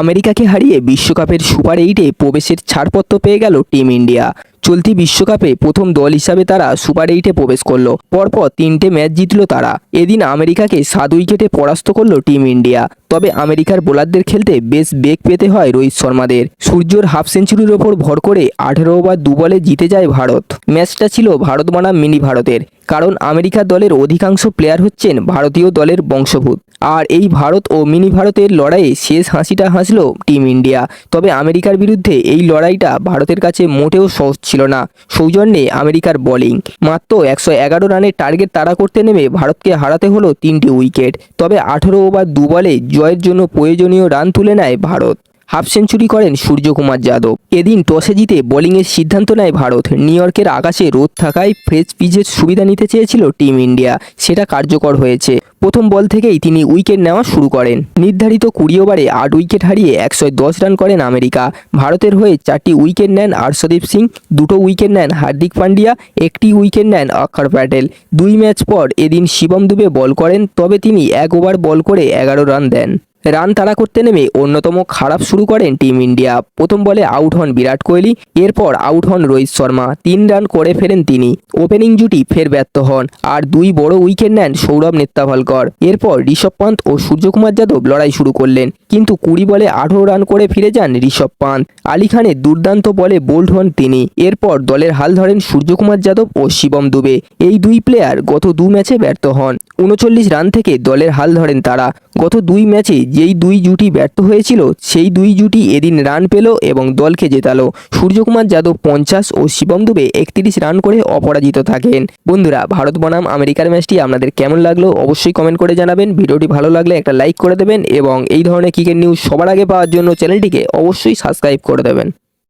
আমেরিকাকে হারিয়ে বিশ্বকাপের সুপার এইটে প্রবেশের ছাড়পত্র পেয়ে গেল টিম ইন্ডিয়া। চলতি বিশ্বকাপে প্রথম দল হিসাবে তারা সুপার এইটে প্রবেশ করল। পরপর তিনটে ম্যাচ জিতল তারা। এদিন আমেরিকাকে সাত উইকেটে পরাস্ত করল টিম ইন্ডিয়া। তবে আমেরিকার বোলারদের খেলতে বেশ বেগ পেতে হয় রোহিত শর্মাদের। সূর্যর হাফ সেঞ্চুরির ওপর ভর করে আঠেরো ওভার দু বলে জিতে যায় ভারত। ম্যাচটা ছিল ভারত বনাম মিনি ভারতের, কারণ আমেরিকার দলের অধিকাংশ প্লেয়ার হচ্ছেন ভারতীয় দলের বংশভূত আর এই ভারত ও মিনি ভারতের লড়াইয়ে শেষ হাসিটা হাসল টিম ইন্ডিয়া। তবে আমেরিকার বিরুদ্ধে এই লড়াইটা ভারতের কাছে মোটেও সহজ ছিল না। সৌজন্যে আমেরিকার বোলিং। মাত্র একশো এগারো রানের টার্গেট তাড়া করতে নেমে ভারতকে হারাতে হলো তিনটি উইকেট। তবে আঠেরো ওভার দু বলে জয়ের জন্য প্রয়োজনীয় রান তুলে নেয় ভারত। হাফ সেঞ্চুরি করেন সূর্যকুমার যাদব। এদিন টসে জিতে বোলিংয়ের সিদ্ধান্ত নেয় ভারত। নিউ ইয়র্কের আকাশে রোদ থাকায় ফ্রেশ পিচের সুবিধা নিতে চেয়েছিল টিম ইন্ডিয়া। সেটা কার্যকর হয়েছে। প্রথম বল থেকেই তিনি উইকেট নেওয়া শুরু করেন। নির্ধারিত কুড়ি ওভারে আট উইকেট হারিয়ে একশো দশ রান করেন আমেরিকা। ভারতের হয়ে চারটি উইকেট নেন আর্শদীপ সিং, দুটো উইকেট নেন হার্দিক পান্ডিয়া, একটি উইকেট নেন অক্ষর প্যাটেল। দুই ম্যাচ পর এদিন শিবম দুবে বল করেন, তবে তিনি এক ওভার বল করে এগারো রান দেন। রান তাড়া করতে নেমে অন্যতম খারাপ শুরু করেন টিম ইন্ডিয়া। প্রথম বলে আউট হন বিরাট কোহলি, এরপর আউট হন রোহিত শর্মা। তিন রান করে ফেরেন তিনি। ওপেনিং জুটি ফের ব্যর্থ হন আর দুই বড় উইকেট নেন সৌরভ নেত্তাভালকর। এরপর ঋষভ পান্ত ও সূর্যকুমার যাদব লড়াই শুরু করলেন। কিন্তু কুড়ি বলে আঠেরো রান করে ফিরে যান ঋষভ পান্ত। আলী খানের দুর্দান্ত বলে বোল্ড হন তিনি। এরপর দলের হাল ধরেন সূর্যকুমার যাদব ও শিবম দুবে। এই দুই প্লেয়ার গত দু ম্যাচে ব্যর্থ হন। উনচল্লিশ রান থেকে দলের হাল ধরেন তারা। গত দুই ম্যাচে যেই দুই জুটি ব্যর্থ হয়েছিল, সেই দুই জুটি এদিন রান পেল এবং দলকে জেতালো। সূর্যকুমার যাদব পঞ্চাশ ও শিবম দুবে একত্রিশ রান করে অপরাজিত থাকেন। বন্ধুরা, ভারত বনাম আমেরিকার ম্যাচটি আপনাদের কেমন লাগল অবশ্যই কমেন্ট করে জানাবেন। ভিডিওটি ভালো লাগলে একটা লাইক করে দেবেন এবং এই ধরনের ক্রিকেট নিউজ সবার আগে পাওয়ার জন্য চ্যানেলটিকে অবশ্যই সাবস্ক্রাইব করে দেবেন।